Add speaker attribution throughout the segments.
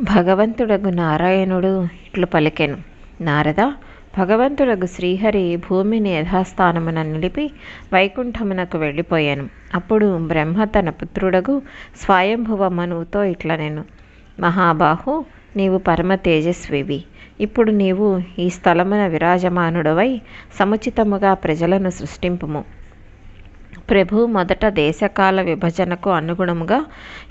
Speaker 1: భగవంతుడగు నారాయణుడు ఇట్లు పలికెను. నారద భగవంతుడగు శ్రీహరి భూమిని యథాస్థానమున నిలిపి వైకుంఠమునకు వెళ్ళిపోయాను. అప్పుడు బ్రహ్మ తన పుత్రుడగు స్వయంభువ మనువుతో ఇట్ల నేను మహాబాహు నీవు పరమ తేజస్వివి. ఇప్పుడు నీవు ఈ స్థలమున విరాజమానుడవై సముచితముగా ప్రజలను సృష్టింపుము. ప్రభు మొదట దేశకాల విభజనకు అనుగుణముగా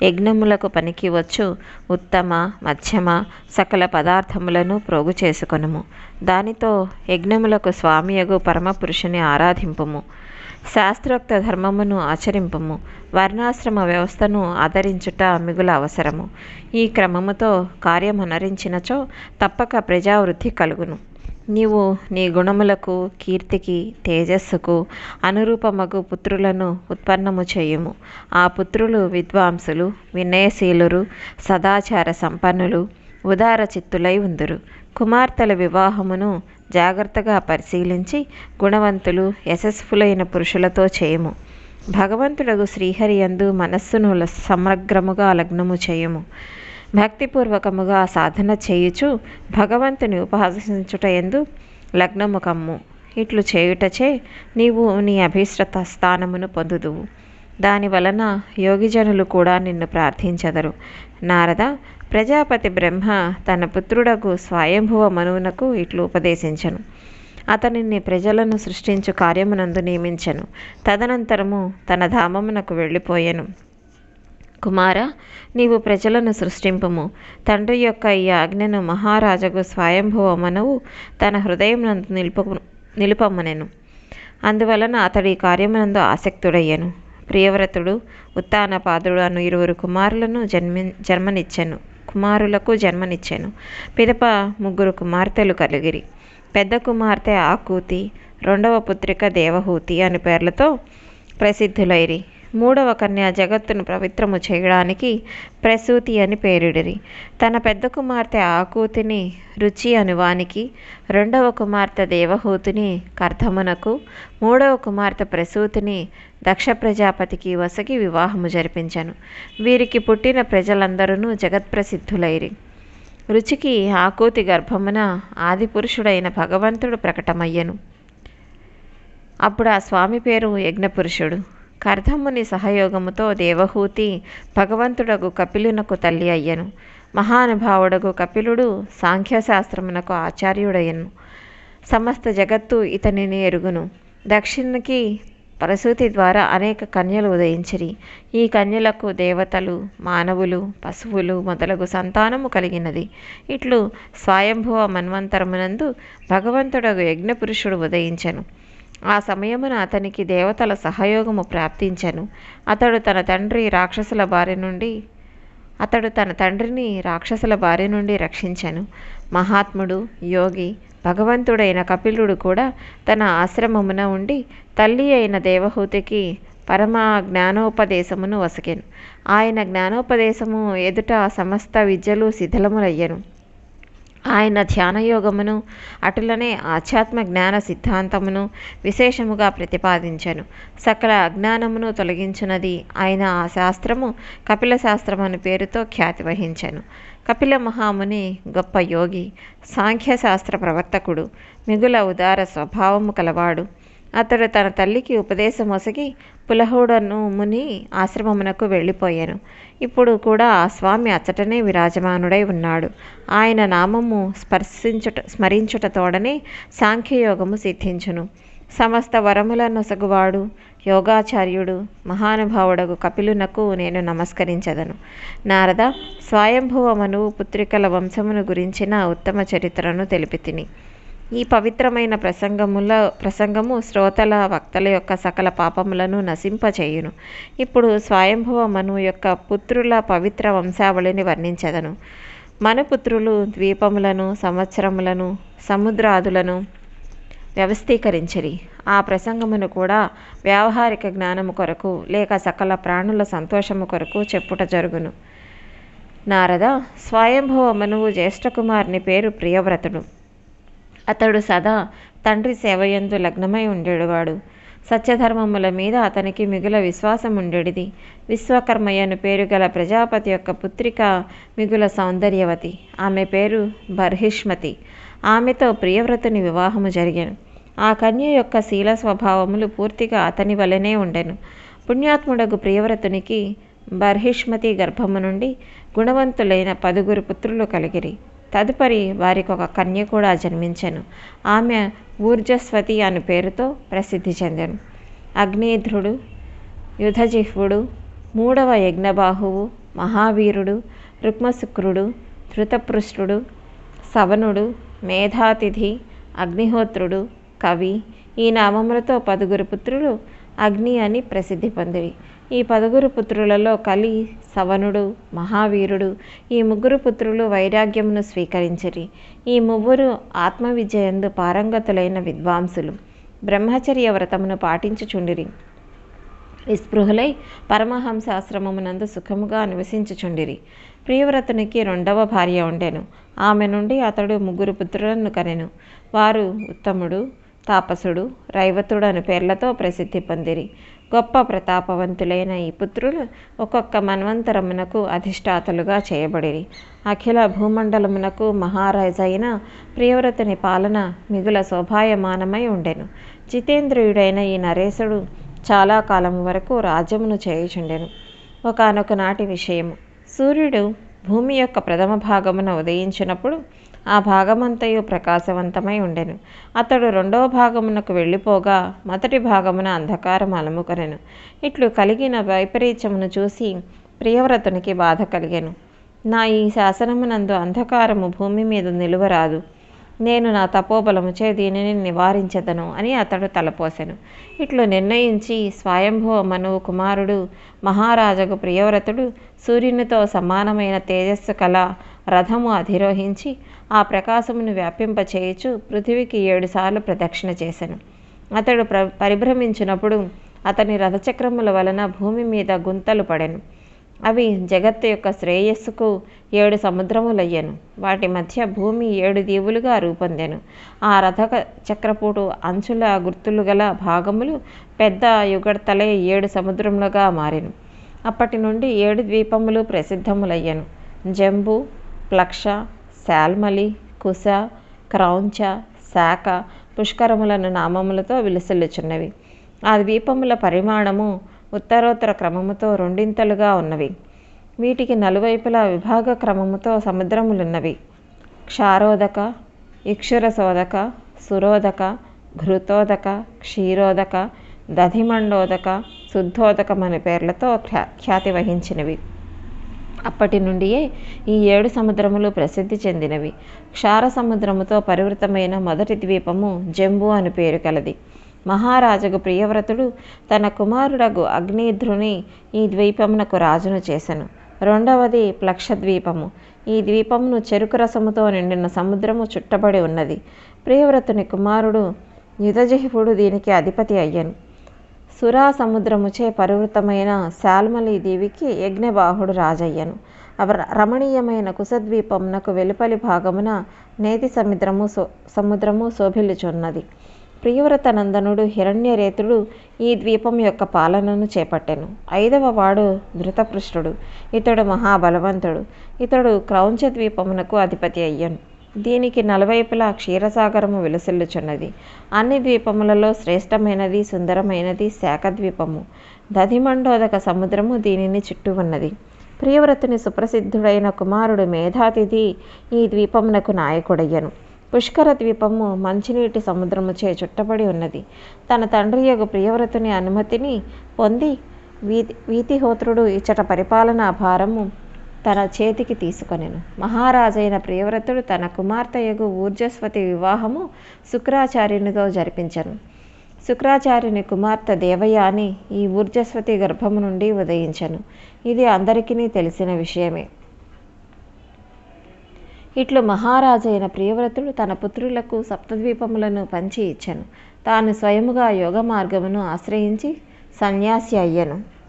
Speaker 1: యజ్ఞములకు పనికి వచ్చు ఉత్తమ మధ్యమ సకల పదార్థములను ప్రోగు చేసుకొనుము. దానితో యజ్ఞములకు స్వామియగు పరమపురుషుని ఆరాధింపుము. శాస్త్రోక్త ధర్మమును ఆచరింపము. వర్ణాశ్రమ వ్యవస్థను ఆదరించుట మిగుల అవసరము. ఈ క్రమముతో కార్యమనరించినచో తప్పక ప్రజావృద్ధి కలుగును. నీవు నీ గుణములకు కీర్తికి తేజస్సుకు అనురూపమగు పుత్రులను ఉత్పన్నము చేయుము. ఆ పుత్రులు విద్వాంసులు వినయశీలురు సదాచార సంపన్నులు ఉదార చిత్తులై ఉందురు. కుమార్తెల వివాహమును జాగ్రత్తగా పరిశీలించి గుణవంతులు యశస్ఫులైన పురుషులతో చేయము. భగవంతుడగు శ్రీహరి యందు మనస్సును సమగ్రముగా లగ్నము చేయము. భక్తిపూర్వకముగా సాధన చేయుచు భగవంతుని ఉపాసించుట ఎందు లగ్నము కమ్ము ఇట్లు చేయుటచే నీవు నీ అభిశ్రత స్థానమును పొందుదువు. దాని వలన యోగిజనులు కూడా నిన్ను ప్రార్థించెదరు. నారద ప్రజాపతి బ్రహ్మ తన పుత్రుడకు స్వయంభువ మనువునకు ఇట్లు ఉపదేశించను. అతనిని ప్రజలను సృష్టించు కార్యమునందు నియమించను. తదనంతరము తన ధామమునకు వెళ్ళిపోయాను. కుమార నీవు ప్రజలను సృష్టింపము. తండ్రి యొక్క ఈ ఆజ్ఞను మహారాజకు స్వయంభవ మనవు తన నందు నిలుపు నిలుపమ్మనెను అందువలన అతడి కార్యమునందు ఆసక్తుడయ్యను. ప్రియవ్రతుడు ఉత్తానపాదుడు అను ఇరువురు కుమారులను జన్మి జన్మనిచ్చెను. కుమారులకు జన్మనిచ్చెను. పిదప ముగ్గురు కుమార్తెలు కలిగిరి. పెద్ద కుమార్తె ఆకూతి రెండవ పుత్రిక దేవహూతి అని పేర్లతో ప్రసిద్ధులైరి. మూడవ కన్య జగత్తును పవిత్రము చేయడానికి ప్రసూతి అని పేరిడిరి. తన పెద్ద కుమార్తె ఆకూతిని రుచి అనువానికి రెండవ కుమార్తె దేవహూతిని కర్ధమునకు మూడవ కుమార్తె ప్రసూతిని దక్ష ప్రజాపతికి వసగి వివాహము జరిపించను. వీరికి పుట్టిన ప్రజలందరూ జగత్ప్రసిద్ధులైరి. రుచికి ఆకూతి గర్భమున ఆదిపురుషుడైన భగవంతుడు ప్రకటమయ్యను. అప్పుడు ఆ స్వామి పేరు యజ్ఞపురుషుడు. కర్ధముని సహయోగముతో దేవహూతి భగవంతుడగు కపిలునకు తల్లి అయ్యను. మహానుభావుడగు కపిలుడు సాంఖ్యశాస్త్రమునకు ఆచార్యుడయ్యను. సమస్త జగత్తు ఇతనిని ఎరుగును. దక్షిణకి ప్రసూతి ద్వారా అనేక కన్యలు ఉదయించిరి. ఈ కన్యలకు దేవతలు మానవులు పశువులు మొదలగు సంతానము కలిగినది. ఇట్లు స్వయంభువ మన్వంతరమునందు భగవంతుడగు యజ్ఞపురుషుడు ఉదయించెను. ఆ సమయమున అతనికి దేవతల సహయోగము ప్రాప్తించెను. అతడు తన తండ్రి రాక్షసుల బారి నుండి అతడు తన తండ్రిని రాక్షసుల బారి నుండి రక్షించెను. మహాత్ముడు యోగి భగవంతుడైన కపిలుడు కూడా తన ఆశ్రమమున ఉండి తల్లి అయిన దేవహూతికి పరమ జ్ఞానోపదేశమును వసకెను. ఆయన జ్ఞానోపదేశము ఎదుట సమస్త విద్యలు శిథిలములయ్యను ఆయన ధ్యానయోగమును అటులనే ఆధ్యాత్మ జ్ఞాన సిద్ధాంతమును విశేషముగా ప్రతిపాదించను. సకల అజ్ఞానమును తొలగించినది ఆయన ఆ శాస్త్రము కపిల శాస్త్రం అని పేరుతో ఖ్యాతి వహించెను. కపిల మహాముని గొప్ప యోగి సాంఖ్యశాస్త్ర ప్రవర్తకుడు మిగుల ఉదార స్వభావము కలవాడు. అతడు తన తల్లికి ఉపదేశమొసగి పులహోడను ముని ఆశ్రమమునకు వెళ్ళిపోయాను. ఇప్పుడు కూడా ఆ స్వామి అచ్చటనే విరాజమానుడై ఉన్నాడు. ఆయన నామము స్పర్శించుట స్మరించుట తోడనే సాంఖ్యయోగము సిద్ధించును. సమస్త వరముల నొసగువాడు యోగాచార్యుడు మహానుభావుడగు కపిలునకు నేను నమస్కరించదను. నారద స్వయంభువమను పుత్రికల వంశమును గురించిన ఉత్తమ చరిత్రను తెలిపి తిని ఈ పవిత్రమైన ప్రసంగముల ప్రసంగము శ్రోతల వక్తల యొక్క సకల పాపములను నశింపచేయును. ఇప్పుడు స్వయంభవ మను యొక్క పుత్రుల పవిత్ర వంశావళిని వర్ణించదను. మనుపుత్రులు ద్వీపములను సంవత్సరములను సముద్రాదులను వ్యవస్థీకరించిరి. ఆ ప్రసంగమును కూడా వ్యావహారిక జ్ఞానము కొరకు లేక సకల ప్రాణుల సంతోషము కొరకు చెప్పుట జరుగును. నారద స్వయంభవ మనువు జ్యేష్ఠకుమారుని పేరు ప్రియవ్రతుడు. అతడు సదా తండ్రి సేవయందు లగ్నమై ఉండేవాడు. సత్యధర్మముల మీద అతనికి మిగుల విశ్వాసం ఉండేది విశ్వకర్మయ్యను పేరు గల ప్రజాపతి యొక్క పుత్రిక మిగుల సౌందర్యవతి. ఆమె పేరు బర్హిష్మతి. ఆమెతో ప్రియవ్రతుని వివాహము జరిగాను. ఆ కన్య యొక్క శీల స్వభావములు పూర్తిగా అతని వలనే ఉండెను. పుణ్యాత్ముడగు ప్రియవ్రతునికి బర్హిష్మతి గర్భము నుండి గుణవంతులైన పదుగురు పుత్రులు కలిగిరి. తదుపరి వారికి ఒక కన్య కూడా జన్మించెను. ఆమె ఊర్జస్వతి అను పేరుతో ప్రసిద్ధి చెందాను. అగ్నేధ్రుడు యుధజిహ్వుడు మూడవ యజ్ఞబాహువు మహావీరుడు రుక్మశుక్రుడు ధృతపృష్ఠుడు సవనుడు మేధాతిథి అగ్నిహోత్రుడు కవి. ఈ నామములతో పదుగురు పుత్రులు అగ్ని అని ప్రసిద్ధి పొందివి ఈ పదుగురు పుత్రులలో కలి సవనుడు మహావీరుడు ఈ ముగ్గురు పుత్రులు వైరాగ్యమును స్వీకరించిరి. ఈ ముగ్గురు ఆత్మవిద్యయందు పారంగతులైన విద్వాంసులు. బ్రహ్మచర్య వ్రతమును పాటించుచుండిరి. నిస్పృహులై పరమహంసాశ్రమమునందు సుఖముగా నివసించుచుండిరి. ప్రియవ్రతునికి రెండవ భార్య ఉండెను. ఆమె నుండి అతడు ముగ్గురు పుత్రులను కనెను. వారు ఉత్తముడు తాపసుడు రైవతుడు అను పేర్లతో ప్రసిద్ధి పొందిరి. గొప్ప ప్రతాపవంతులైన ఈ పుత్రులు ఒక్కొక్క మన్వంతరమునకు అధిష్టాతలుగా చేయబడిరి. అఖిల భూమండలమునకు మహారాజైన ప్రియవ్రతుని పాలన మిగుల శోభాయమానమై ఉండెను. జితేంద్రియుడైన ఈ నరేశుడు చాలా కాలం వరకు రాజ్యమును చేయుచుండెను. ఒకనొక నాటి విషయము. సూర్యుడు భూమి యొక్క ప్రథమ భాగమున ఉదయించినప్పుడు ఆ భాగమంతయు ప్రకాశవంతమై ఉండెను. అతడు రెండవ భాగమునకు వెళ్ళిపోగా మొదటి భాగమున అంధకారం అలముకొనెను. ఇట్లు కలిగిన వైపరీత్యమును చూసి ప్రియవ్రతునికి బాధ కలిగెను. నా ఈ శాసనమునందు అంధకారము భూమి మీద నిలువరాదు. నేను నా తపోబలముచే దీనిని నివారించదను అని అతడు తలపోసెను. ఇట్లు నిర్ణయించి స్వయంభవ మనువు కుమారుడు మహారాజకు ప్రియవ్రతుడు సూర్యునితో సమానమైన తేజస్సు కళ రథము అధిరోహించి ఆ ప్రకాశమును వ్యాపింపచేయుచు పృథివికి ఏడుసార్లు ప్రదక్షిణ చేశాను అతడు ప్ర పరిభ్రమించినప్పుడు అతని రథచక్రముల వలన భూమి మీద గుంతలు పడెను. అవి జగత్తు యొక్క శ్రేయస్సుకు ఏడు సముద్రములయ్యను. వాటి మధ్య భూమి ఏడు దీవులుగా రూపొందెను. ఆ రథ చక్రపోటు అంచుల గుర్తులు గల భాగములు పెద్ద యుగడ్తలే ఏడు సముద్రములుగా మారెను. అప్పటి నుండి ఏడు ద్వీపములు ప్రసిద్ధములయ్యను. జంబు ప్లక్ష శాల్మలి కుశ క్రౌంచ శాఖ పుష్కరములను నామములతో విలసిల్లుచున్నవి. ఆ ద్వీపముల పరిమాణము ఉత్తరోత్తర క్రమముతో రెండింతలుగా ఉన్నవి. వీటికి నలువైపులా విభాగ క్రమముతో సముద్రములున్నవి. క్షారోదక ఇక్షురసోదక సురోదక ఘృతోదక క్షీరోదక దధిమండోదక శుద్ధోదకం అనే పేర్లతో ఖ్యా ఖ్యాతి వహించినవి. అప్పటి నుండియే ఈ ఏడు సముద్రములు ప్రసిద్ధి చెందినవి. క్షార సముద్రముతో పరివృతమైన మొదటి ద్వీపము జంబు అని పేరు కలది. మహారాజుకు ప్రియవ్రతుడు తన కుమారుడగు అగ్నిధ్రుని ఈ ద్వీపమునకు రాజును చేసెను. రెండవది ప్లక్షద్వీపము. ఈ ద్వీపమును చెరుకు రసముతో నిండిన సముద్రము చుట్టబడి ఉన్నది. ప్రియవ్రతుని కుమారుడు యుధజిహ్వుడు దీనికి అధిపతి అయ్యను. సురా సముద్రముచే పరివృతమైన శాల్మలి దేవికి యజ్ఞబాహుడు రాజయ్యను. అవ రమణీయమైన కుశద్వీపమునకు వెలుపలి భాగమున నేతి సముద్రము సో సముద్రము శోభిల్లుచున్నది. ప్రియవ్రత నందనుడు హిరణ్యరేతుడు ఈ ద్వీపం యొక్క పాలనను చేపట్టెను. ఐదవ వాడు ధృతపృష్ఠుడు. ఇతడు మహాబలవంతుడు. ఇతడు క్రౌంచ ద్వీపమునకు అధిపతి అయ్యను. దీనికి నలువైపులా క్షీరసాగరము విలసిల్లుచున్నది. అన్ని ద్వీపములలో శ్రేష్టమైనది సుందరమైనది శాఖద్వీపము. దధిమండోదక సముద్రము దీనిని చుట్టూ ఉన్నది. ప్రియవ్రతుని సుప్రసిద్ధుడైన కుమారుడు మేధాతిథి ఈ ద్వీపమునకు నాయకుడయ్యను. పుష్కర ద్వీపము మంచినీటి సముద్రముచే చుట్టబడి ఉన్నది. తన తండ్రి యొక్క ప్రియవ్రతుని అనుమతిని పొంది వీతి వీతిహోత్రుడు ఇచ్చట పరిపాలనా భారము తన చేతికి తీసుకొనెను. మహారాజైన ప్రియవ్రతుడు తన కుమార్తెయగు ఊర్జస్వతి వివాహము శుక్రాచార్యునితో జరిపించను. శుక్రాచార్యుని కుమార్తె దేవయాని ఈ ఊర్జస్వతి గర్భము నుండి ఉదయించను. ఇది అందరికీ తెలిసిన విషయమే. ఇట్లు మహారాజైన ప్రియవ్రతుడు తన పుత్రులకు సప్తద్వీపములను పంచి ఇచ్చెను. తాను స్వయముగా యోగ మార్గమును ఆశ్రయించి సన్యాసి అయ్యను.